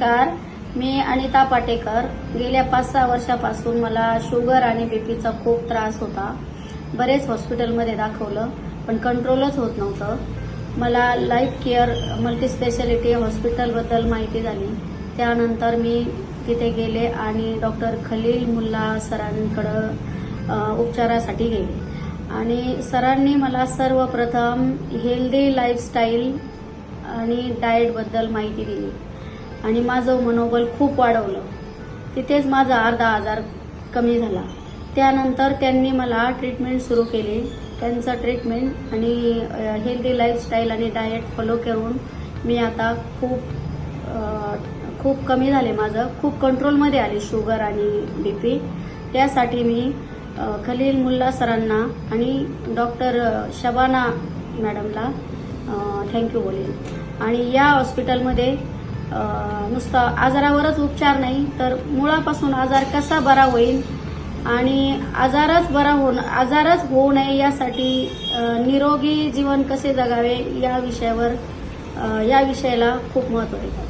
नमस्कार. मी अनिता पाटेकर. गेल्या पाच सहा वर्षापासून मला शुगर आणि बीपीचा खूप त्रास होता. बरेच हॉस्पिटलमध्ये दाखवलं पण कंट्रोलच होत नव्हतं. मला लाईफ केअर मल्टी स्पेशालिटी हॉस्पिटलबद्दल माहिती झाली. त्यानंतर मी तिथे गेले आणि डॉक्टर खलील मुल्ला सरांकडं उपचारासाठी गेले. आणि सरांनी मला सर्वप्रथम हेल्दी लाईफस्टाईल आणि डाएटबद्दल माहिती दिली. आणि माझं मनोबल खूप वाढवलं. तिथेच माझा अर्धा आजार कमी झाला. त्यानंतर त्यांनी मला ट्रीटमेंट सुरू केली. त्यांचं ट्रीटमेंट आणि हेल्दी लाईफस्टाईल आणि डाएट फॉलो करून मी आता खूप खूप कमी झाले. माझं खूप कंट्रोलमध्ये आले. शुगर आणि बी पी त्यासाठी मी खलील मुल्ला सरांना आणि डॉक्टर शबाना मॅडमला थँक्यू बोलेन. आणि या हॉस्पिटलमध्ये नुसता आजारावरच उपचार नाही तर मुळापासून आजार कसा बरा होईल आणि आजारच बरा होणं आजारच होऊ नये यासाठी निरोगी जीवन कसे जगावे या विषयावर या विषयाला खूप महत्त्व देतात.